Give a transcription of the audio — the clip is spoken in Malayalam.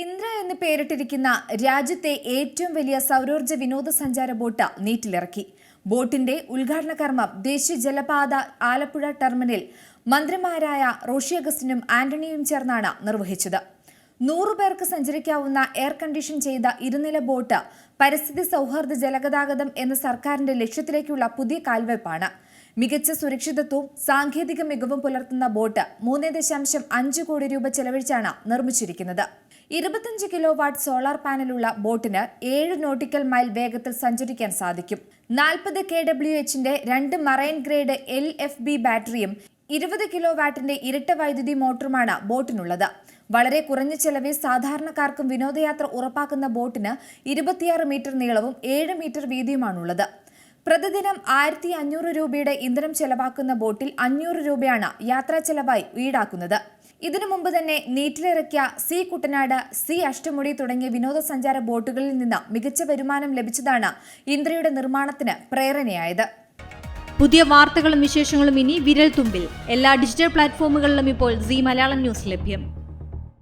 ഇന്ദ്ര എന്ന് പേരിട്ടിരിക്കുന്ന രാജ്യത്തെ ഏറ്റവും വലിയ സൗരോർജ വിനോദസഞ്ചാര ബോട്ട് നീറ്റിലിറക്കി. ബോട്ടിന്റെ ഉദ്ഘാടന കർമ്മം ദേശീയ ജലപാത ആലപ്പുഴ ടെർമിനൽ മന്ത്രിമാരായ റോഷി അഗസ്റ്റിനും ആന്റണിയും ചേർന്നാണ് നിർവഹിച്ചത്. നൂറു പേർക്ക് സഞ്ചരിക്കാവുന്ന എയർ കണ്ടീഷൻ ചെയ്ത ഇരുനില ബോട്ട് പരിസ്ഥിതി സൗഹാർദ്ദ ജലഗതാഗതം എന്ന സർക്കാരിന്റെ ലക്ഷ്യത്തിലേക്കുള്ള പുതിയ കാൽവയ്പാണ്. മികച്ച സുരക്ഷിതത്വവും സാങ്കേതിക മികവും പുലർത്തുന്ന ബോട്ട് മൂന്ന് ദശാംശം അഞ്ച് കോടി രൂപ ചെലവഴിച്ചാണ് നിർമ്മിച്ചിരിക്കുന്നത്. ഇരുപത്തഞ്ച് കിലോ വാട്ട് സോളാർ പാനലുള്ള ബോട്ടിന് ഏഴ് നോട്ടിക്കൽ മൈൽ വേഗത്തിൽ സഞ്ചരിക്കാൻ സാധിക്കും. നാൽപ്പത് കെ ഡബ്ല്യു എച്ചിന്റെ രണ്ട് marine grade L F B ബാറ്ററിയും ഇരുപത് കിലോ വാട്ടിന്റെ ഇരട്ട വൈദ്യുതി മോട്ടറുമാണ് ബോട്ടിനുള്ളത്. വളരെ കുറഞ്ഞ ചെലവിൽ സാധാരണക്കാർക്കും വിനോദയാത്ര ഉറപ്പാക്കുന്ന ബോട്ടിന് ഇരുപത്തിയാറ് മീറ്റർ നീളവും ഏഴ് മീറ്റർ വീതിയുമാണുള്ളത്. പ്രതിദിനം ആയിരത്തി അഞ്ഞൂറ് രൂപയുടെ ഇന്ധനം ചെലവാക്കുന്ന ബോട്ടിൽ അഞ്ഞൂറ് രൂപയാണ് യാത്രാ ചെലവായി ഈടാക്കുന്നത്. ഇതിനു മുമ്പ് തന്നെ നീറ്റിലിറക്കിയ സി കുട്ടനാട് സി അഷ്ടമുടി തുടങ്ങിയ വിനോദസഞ്ചാര ബോട്ടുകളിൽ നിന്ന് മികച്ച വരുമാനം ലഭിച്ചതാണ് ഇന്ദ്രയുടെ നിർമ്മാണത്തിന് പ്രേരണയായത്. പുതിയ വാർത്തകളും വിശേഷങ്ങളും ഇനി വിരൽ തുമ്പിൽ എല്ലാ ഡിജിറ്റൽ പ്ലാറ്റ്ഫോമുകളിലും ഇപ്പോൾ സി മലയാളം ന്യൂസ് ലഭ്യം.